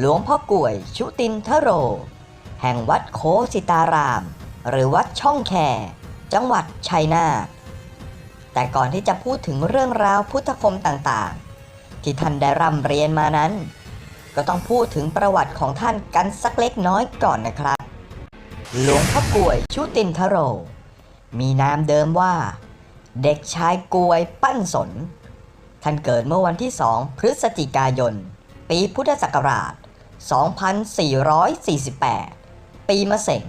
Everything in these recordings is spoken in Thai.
หลวงพ่อกลวยชุตินทโร แห่งวัดโคสิตาราม หรือวัดช่องแค จังหวัดชัยนาทแต่ก่อนที่จะพูดถึงเรื่องราวพุทธคมต่างๆ ที่ท่านได้ร่ำเรียนมานั้น ก็ต้องพูดถึงประวัติของท่านกันสักเล็กน้อยก่อนนะครับ หลวงพ่อกลวยชุตินทโร มีนามเดิมว่า เด็กชายกลวยปั้นสน ท่านเกิดเมื่อวันที่ 2 พฤศจิกายน ปีพุทธศักราช 2448 ปีมะเสง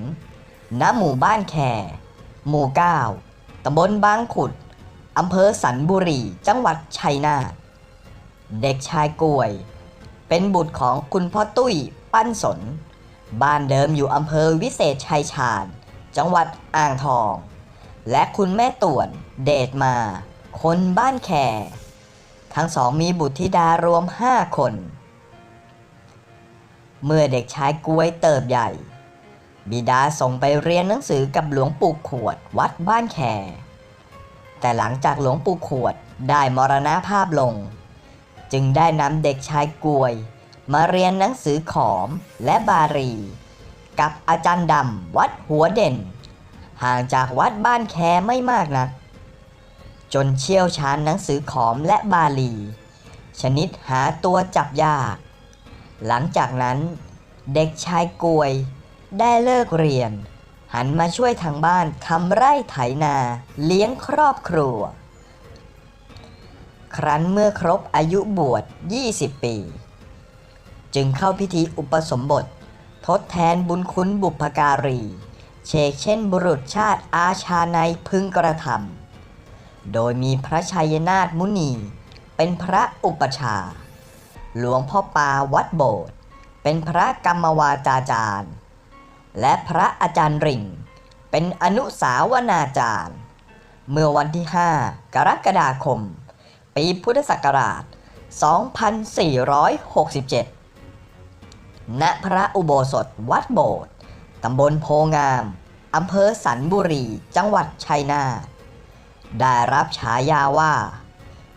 ณหมู่บ้านแคหมู่ 9ตำบลบางขุดอำเภอสันบุรี จังหวัดชัยนาท เด็กชายกลวย เป็นบุตรของคุณพ่อตุ้ย ปั้นสน บ้านเดิมอยู่อำเภอวิเศษชัยชาญ จังหวัดอ่างทอง และคุณแม่ต่วน เดชมา คนบ้านแคทั้งสองมีบุตรธิดารวมห้าคน เมื่อเด็กชายกล้วยเติบใหญ่ บิดาส่งไปเรียนหนังสือกับหลวงปู่ขวดวัดบ้านแคแต่หลังจากหลวงปู่ขวดได้มรณภาพลง จึงได้นำเด็กชายกล้วย มาเรียนหนังสือขอมและบาลีกับอาจารย์ดำวัดหัวเด่น ห่างจากวัดบ้านแคไม่มากนัก จนเชี่ยวชาญหนังสือขอมและบาลี ชนิดหาตัวจับยาก หลังจากนั้น เด็กชายกวย ได้เลิกเรียน หันมาช่วยทางบ้านทำไร่ไถนาเลี้ยงครอบครัว ครั้นเมื่อครบอายุบวช 20 ปี จึงเข้าพิธีอุปสมบท ทดแทนบุญคุณบุพการี เชกเช่นบุรุษชาติอาชาในพึงกระทำโดยมีพระชัยนาถมุนี เป็นพระอุปชา หลวงพ่อปาวัดโบสถ์เป็นพระกรรมวาจาจารย์ และพระอาจารย์ริ่ง เป็นอนุสาวนาจารย์ เมื่อวันที่ 5 กรกฎาคม ปีพุทธศักราช 2467 ณ พระอุโบสถวัดโบสถ์ตำบลโพงามอำเภอสันบุรี จังหวัดชัยนาท ได้รับฉายาว่า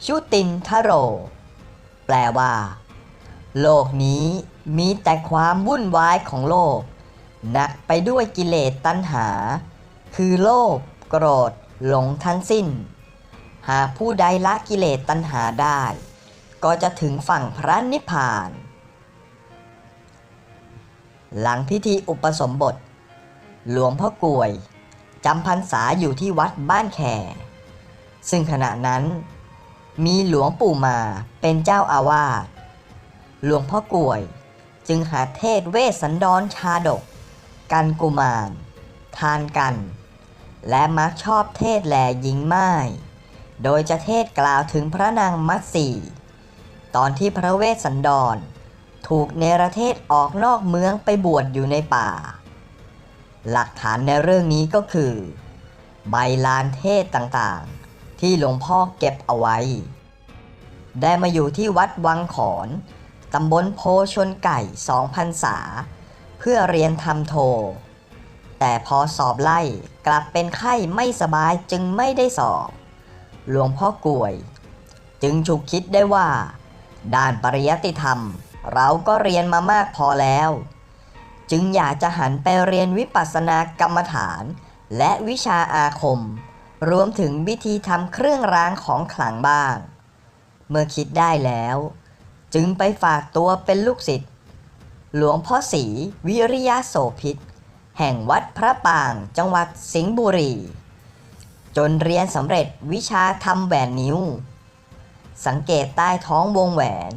ชุตินทโร แปลว่า โลกนี้มีแต่ความวุ่นวายของโลกหนักไปด้วยกิเลสตัณหา คือโลภโกรธหลงทั้งสิ้น หากผู้ใดละกิเลสตัณหาได้ ก็จะถึงฝั่งพระนิพพาน หลังพิธีอุปสมบท หลวงพ่อกวยจำพรรษาอยู่ที่วัดบ้านแคซึ่งขณะนั้นมีหลวงปู่มาเป็นเจ้าอาวาส หลวงพ่อกลวย จึงหาเทศเวสสันดรชาดก กันกุมาร ทานกัน และมักชอบเทศแหลหญิงไม้โดยจะเทศกล่าวถึงพระนางมัตสีตอนที่พระเวสสันดร ถูกเนรเทศออกนอกเมืองไปบวชอยู่ในป่า หลักฐานในเรื่องนี้ก็คือ ใบลานเทศต่างๆ ที่หลวงพ่อเก็บเอาไว้ ได้มาอยู่ที่วัดวังขอน ตำบลโพชนไก่สองพันษา เพื่อเรียนทำโท แต่พอสอบไล่กลับเป็นไข้ไม่สบายจึงไม่ได้สอบ หลวงพ่อกวย จึงฉุกคิดได้ว่า ด้านปริยัติธรรม เราก็เรียนมามากพอแล้ว จึงอยากจะหันไปเรียนวิปัสสนากรรมฐาน และวิชาอาคม รวมถึงวิธีทำเครื่องรางของขลังบ้าง เมื่อคิดได้แล้ว จึงไปฝากตัวเป็นลูกศิษย์หลวงพ่อศรีวิริยะโสพิษ แห่งวัดพระปางจังหวัดสิงห์บุรี จนเรียนสำเร็จวิชาทำแหวนนิ้ว สังเกตใต้ท้องวงแหวน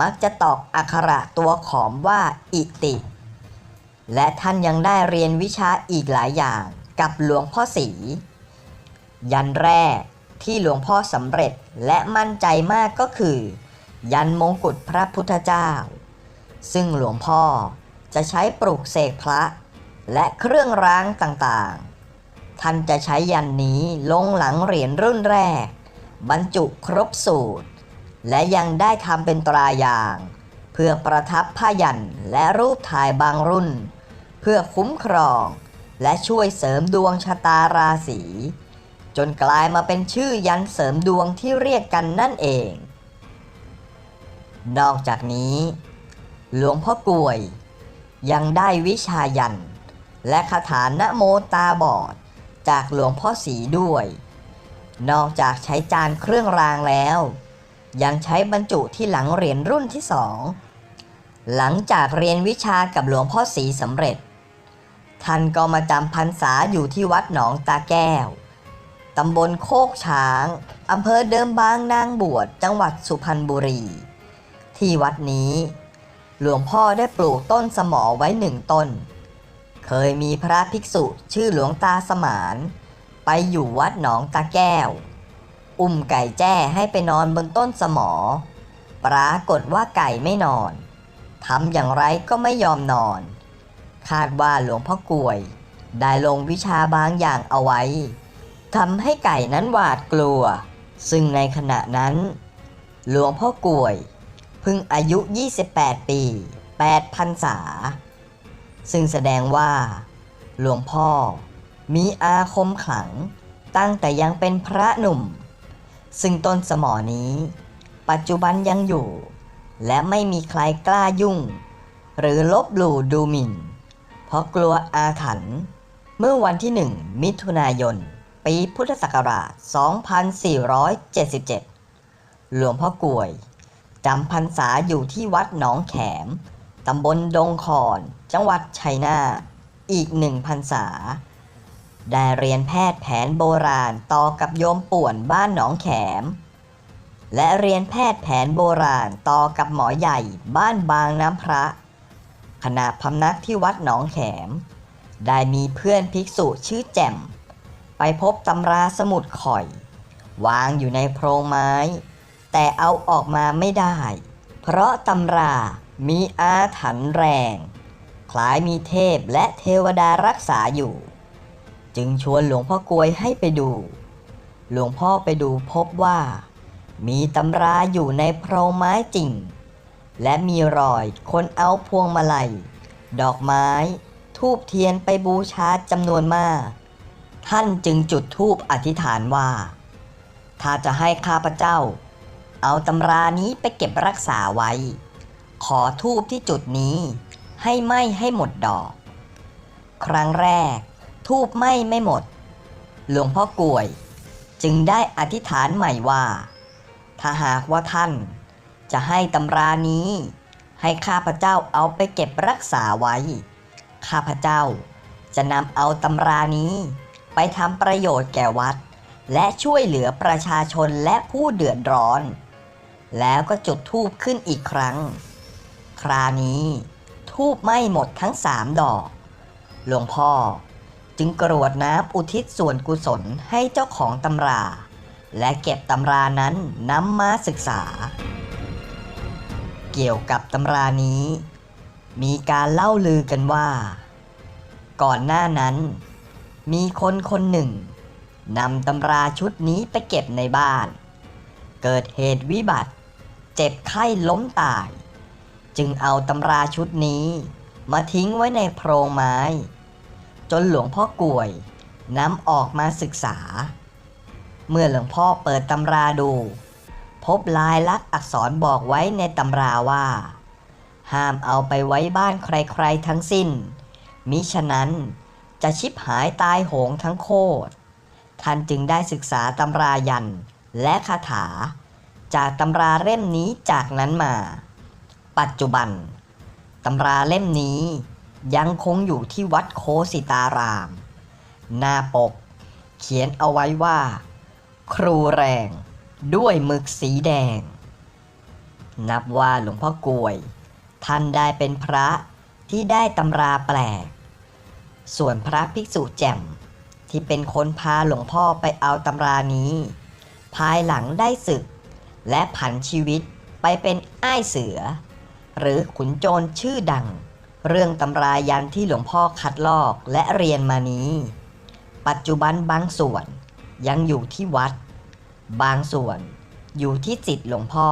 มักจะตอกอักขระตัวขอมว่าอิติ และท่านยังได้เรียนวิชาอีกหลายอย่างกับหลวงพ่อศรียันแรกที่หลวงพ่อสำเร็จและมั่นใจมากก็คือ ยันมงกุฎพระพุทธเจ้า ซึ่งหลวงพ่อจะใช้ปลูกเสกพระ และเครื่องรางต่างๆ ท่านจะใช้ยันนี้ลงหลังเหรียญรุ่นแรก บรรจุครบสูตร และยังได้ทำเป็นตราอย่าง เพื่อประทับผ้ายันและรูปถ่ายบางรุ่น เพื่อคุ้มครองและช่วยเสริมดวงชะตาราศีจนกลายมาเป็นชื่อยันเสริมดวงที่เรียกกันนั่นเอง นอกจากนี้ หลวงพ่อกลวย ยังได้วิชายัน และคาถานะโมตาบอด จากหลวงพ่อสีด้วย นอกจากใช้จานเครื่องรางแล้ว ยังใช้บรรจุที่หลังเรียญรุ่นที่สองหลังจากเรียนวิชากับหลวงพ่อสีสำเร็จ ท่านก็มาจำพรรษาอยู่ที่วัดหนองตาแก้ว ตำบลโคกช้าง อำเภอเดิมบางนางบวช จังหวัดสุพรรณบุรี ที่วัดนี้ หลวงพ่อได้ปลูกต้นสมอไว้หนึ่งต้น เคยมีพระภิกษุชื่อหลวงตาสมาน ไปอยู่วัดหนองตาแก้ว อุ้มไก่แจ้ให้ไปนอนบนต้นสมอ ปรากฏว่าไก่ไม่นอนทำอย่างไรก็ไม่ยอมนอน คาดว่าหลวงพ่อกวย ได้ลงวิชาบางอย่างเอาไว้ทำให้ไก่นั้นหวาดกลัว ซึ่งในขณะนั้น หลวงพ่อกวย พิ่งอายุ 28 ปี 8 พรรษา ซึ่งแสดงว่า หลวงพ่อมีอาคมขลังตั้งแต่ยังเป็นพระหนุ่ม ซึ่งต้นสมอนี้ ปัจจุบันยังอยู่ และไม่มีใครกล้ายุ่ง หรือลบหลู่ดูหมิ่น เพราะกลัวอาถรรพ์เมื่อวันที่1มิถุนายน ปีพุทธศักราช 2477 หลวงพ่อกวย จำพรรษาอยู่ที่วัดหนองแขม ตำบลดงคอน จังหวัดชัยนาทอีกหนึ่งพรรษา ได้เรียนแพทย์แผนโบราณต่อกับโยมป่วนบ้านหนองแขม และเรียนแพทย์แผนโบราณต่อกับหมอใหญ่บ้านบางน้ำพระขณะพำนักที่วัดหนองแขม ได้มีเพื่อนภิกษุชื่อแจ่ม ไปพบตำราสมุดข่อย วางอยู่ในโพรงไม้ แต่เอาออกมาไม่ได้ เพราะตำรามีอาถรรพ์แรง คล้ายมีเทพและเทวดารักษาอยู่ จึงชวนหลวงพ่อกลวยให้ไปดู หลวงพ่อไปดูพบว่า มีตำราอยู่ในโพรงไม้จริง และมีรอยคนเอาพวงมาลัย ดอกไม้ ทูบเทียนไปบูชาจำนวนมาก ท่านจึงจุดธูปอธิษฐานว่า ถ้าจะให้ข้าพเจ้า เอาตำรานี้ไปเก็บรักษาไว้ ขอทูบที่จุดนี้ ให้ไหม้ให้หมดดอก ครั้งแรก ทูบไหม้ไม่หมด หลวงพ่อกลวย จึงได้อธิษฐานใหม่ว่า ถ้าหากว่าท่าน จะให้ตำรานี้ ให้ข้าพเจ้าเอาไปเก็บรักษาไว้ ข้าพเจ้าจะนำเอาตำรานี้ ไปทำประโยชน์แก่วัดและช่วยเหลือประชาชนและผู้เดือดร้อน แล้วก็จุดธูปขึ้นอีกครั้ง ครานี้ทูบไหม้หมดทั้งสามดอก หลวงพ่อจึงกรวดน้ำอุทิศส่วนกุศลให้เจ้าของตำรา และเก็บตำรานั้นนำมาศึกษา เกี่ยวกับตำรานี้ มีการเล่าลือกันว่า ก่อนหน้านั้น มีคนคนหนึ่งนำตำราชุดนี้ไปเก็บในบ้าน เกิดเหตุวิบัติ เจ็บไข้ล้มตาย จึงเอาตำราชุดนี้มาทิ้งไว้ในโพรงไม้ จนหลวงพ่อกลวยนำออกมาศึกษา เมื่อหลวงพ่อเปิดตำราดู พบลายลักษณ์อักษรบอกไว้ในตำราว่า ห้ามเอาไปไว้บ้านใครๆทั้งสิ้น มิฉะนั้นจะชิบหายตายโหงทั้งโคตรท่านจึงได้ศึกษาตำรายันและคาถา จากตำราเล่มนี้จากนั้นมา ปัจจุบันตำราเล่มนี้ยังคงอยู่ที่วัดโคสิตาราม หน้าปก เขียนเอาไว้ว่า ครูแรงด้วยหมึกสีแดง นับว่าหลวงพ่อกวย ท่านได้เป็นพระที่ได้ตำราแปลก ส่วนพระภิกษุแจ่มที่เป็นคนพาหลวงพ่อไปเอาตำรานี้ ภายหลังได้ศึก และผันชีวิตไปเป็นอ้ายเสือ หรือขุนโจรชื่อดัง เรื่องตำรายันที่หลวงพ่อคัดลอกและเรียนมานี้ ปัจจุบันบางส่วนยังอยู่ที่วัด บางส่วนอยู่ที่จิตหลวงพ่อ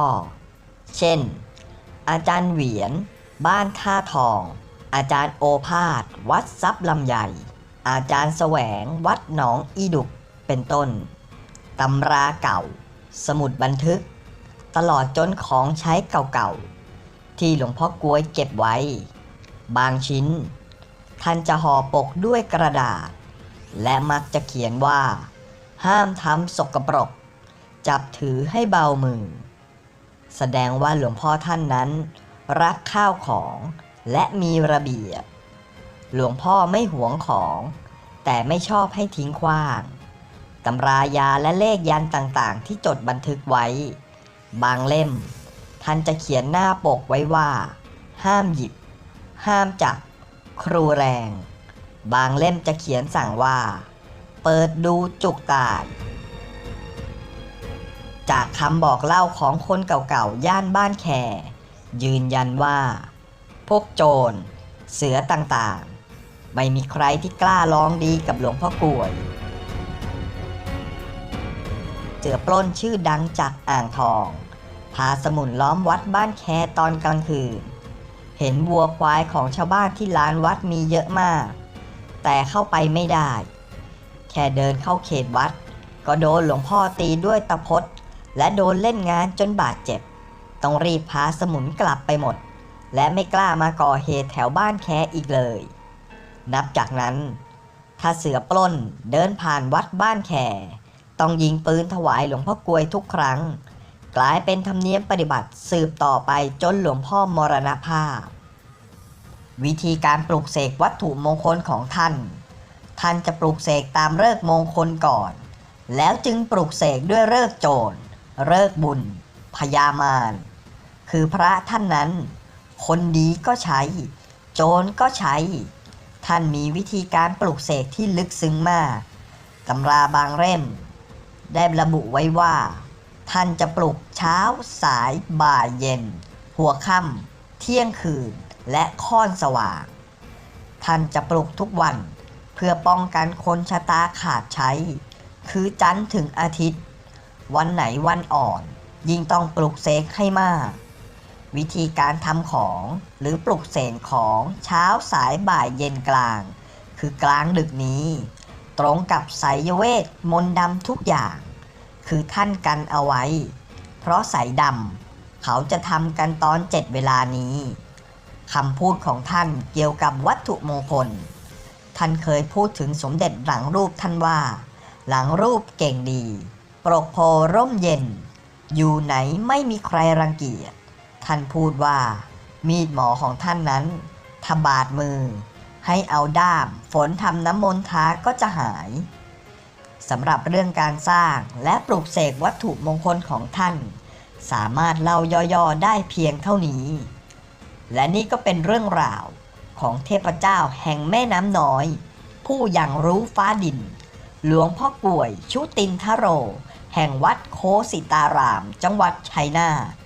เช่น อาจารย์เหวียน บ้านท่าทอง อาจารย์โอภาส วัดซับลำใหญ่ อาจารย์แสวง วัดหนองอีดุก เป็นต้น ตำราเก่า สมุดบันทึก ตลอดจนของใช้เก่าๆ ที่หลวงพ่อกลวยเก็บไว้ บางชิ้น ท่านจะห่อปกด้วยกระดาษ และมักจะเขียนว่า ห้ามทำสกปรก จับถือให้เบามือ แสดงว่าหลวงพ่อท่านนั้น รักข้าวของและมีระเบียบ หลวงพ่อไม่หวงของ แต่ไม่ชอบให้ทิ้งขว้างตำรายาและเลขยันต่างๆ ที่จดบันทึกไว้ บางเล่ม ท่านจะเขียนหน้าปกไว้ว่า ห้ามหยิบ ห้ามจับ ครูแรง บางเล่มจะเขียนสั่งว่า เปิดดูจุกตาดจากคำบอกเล่าของคนเก่าๆ ย่านบ้านแคยืนยันว่า พวกโจร เสือต่างๆ ไม่มีใครที่กล้าลองดีกับหลวงพ่อกลวย เสือปล้นชื่อดังจากอ่างทอง พาสมุนล้อมวัดบ้านแคตอนกลางคืน เห็นวัวควายของชาวบ้านที่ลานวัดมีเยอะมาก แต่เข้าไปไม่ได้ แค่เดินเข้าเขตวัด ก็โดนหลวงพ่อตีด้วยตะพดและโดนเล่นงานจนบาดเจ็บ ต้องรีบพาสมุนกลับไปหมด และไม่กล้ามาก่อเหตุแถวบ้านแคอีกเลย นับจากนั้น ถ้าเสือปล้นเดินผ่านวัดบ้านแคต้องยิงปืนถวายหลวงพ่อกลวยทุกครั้ง กลายเป็นธรรมเนียมปฏิบัติสืบต่อไปจนหลวงพ่อมรณภาพ วิธีการปลูกเสกวัตถุมงคลของท่าน ท่านจะปลูกเสกตามเลิกมงคลก่อน แล้วจึงปลูกเสกด้วยเลิกโจรเลิกบุญ พยามาร คือพระท่านนั้น คนดีก็ใช้ โจรก็ใช้ ท่านมีวิธีการปลูกเสกที่ลึกซึ้งมากตำราบางเล่ม ได้ระบุไว้ว่า ท่านจะปลุกเช้าสายบ่ายเย็น หัวค่ำเที่ยงคืนและค่อนสว่าง ท่านจะปลุกทุกวันเพื่อป้องกันคนชะตาขาดใช้ คือจันทร์ถึงอาทิตย์ วันไหนวันอ่อน ยิ่งต้องปลุกเสกให้มาก วิธีการทำของหรือปลุกเสกของเช้าสายบ่ายเย็นกลาง คือกลางดึกนี้ ตรงกับไสยเวทมนต์ดำทุกอย่าง คือท่านกันเอาไว้ เพราะสายดำเขาจะทำกันตอนเจ็ดเวลานี้คำพูดของท่านเกี่ยวกับวัตถุมงคล ท่านเคยพูดถึงสมเด็จหลังรูปท่านว่า หลังรูปเก่งดีปรกโพร่มเย็น อยู่ไหนไม่มีใครรังเกียจ ท่านพูดว่า มีดหมอของท่านนั้นถ้าบาดมือ ให้เอาด้าม ฝนทำน้ำมนต์ทาก็จะหาย สำหรับเรื่องการสร้างและปลูกเสกวัตถุมงคลของท่าน สามารถเล่าย่อๆได้เพียงเท่านี้ และนี่ก็เป็นเรื่องราวของเทพเจ้าแห่งแม่น้ำน้อย ผู้ยังรู้ฟ้าดิน หลวงพ่อกลวยชุตินทโร แห่งวัดโคสิตาราม จังหวัดชัยนาท